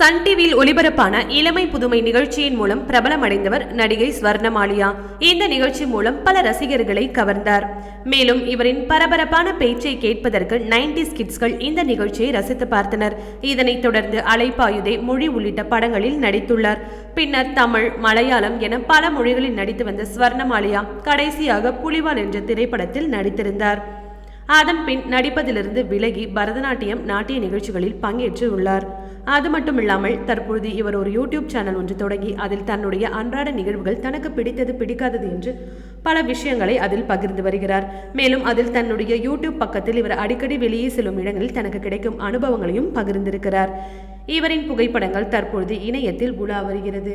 Sun டிவியில் ஒளிபரப்பான இளமை புதுமை நிகழ்ச்சியின் மூலம் பிரபலமடைந்தவர் நடிகை ஸ்வர்ணமாலியா. இந்த நிகழ்ச்சி மூலம் பல ரசிகர்களை கவர்ந்தார். மேலும் இவரின் பரபரப்பான பேச்சை கேட்பதற்கு நைன்டி கிட்ஸ்கள் இந்த நிகழ்ச்சியை ரசித்து பார்த்தனர். இதனைத் தொடர்ந்து அலைப்பாயுதே மொழி உள்ளிட்ட படங்களில் நடித்துள்ளார். பின்னர் தமிழ் மலையாளம் என பல மொழிகளில் நடித்து வந்த ஸ்வர்ணமாலியா கடைசியாக புலிவான் என்ற திரைப்படத்தில் நடித்திருந்தார். அதன் பின் நடிப்பதிலிருந்து விலகி பரதநாட்டியம் நாட்டிய நிகழ்ச்சிகளில் பங்கேற்று உள்ளார் அது மட்டுமில்லாமல் தற்பொழுது இவர் ஒரு யூடியூப் சேனல் ஒன்று தொடங்கி அதில் தன்னுடைய அன்றாட நிகழ்வுகள் தனக்கு பிடித்தது பிடிக்காதது என்று பல விஷயங்களை அதில் பகிர்ந்து வருகிறார். மேலும் அதில் தன்னுடைய யூடியூப் பக்கத்தில் இவர் அடிக்கடி வெளியே செல்லும் இடங்களில் தனக்கு கிடைக்கும் அனுபவங்களையும் பகிர்ந்திருக்கிறார். இவரின் புகைப்படங்கள் தற்பொழுது இணையத்தில் உலா வருகிறது.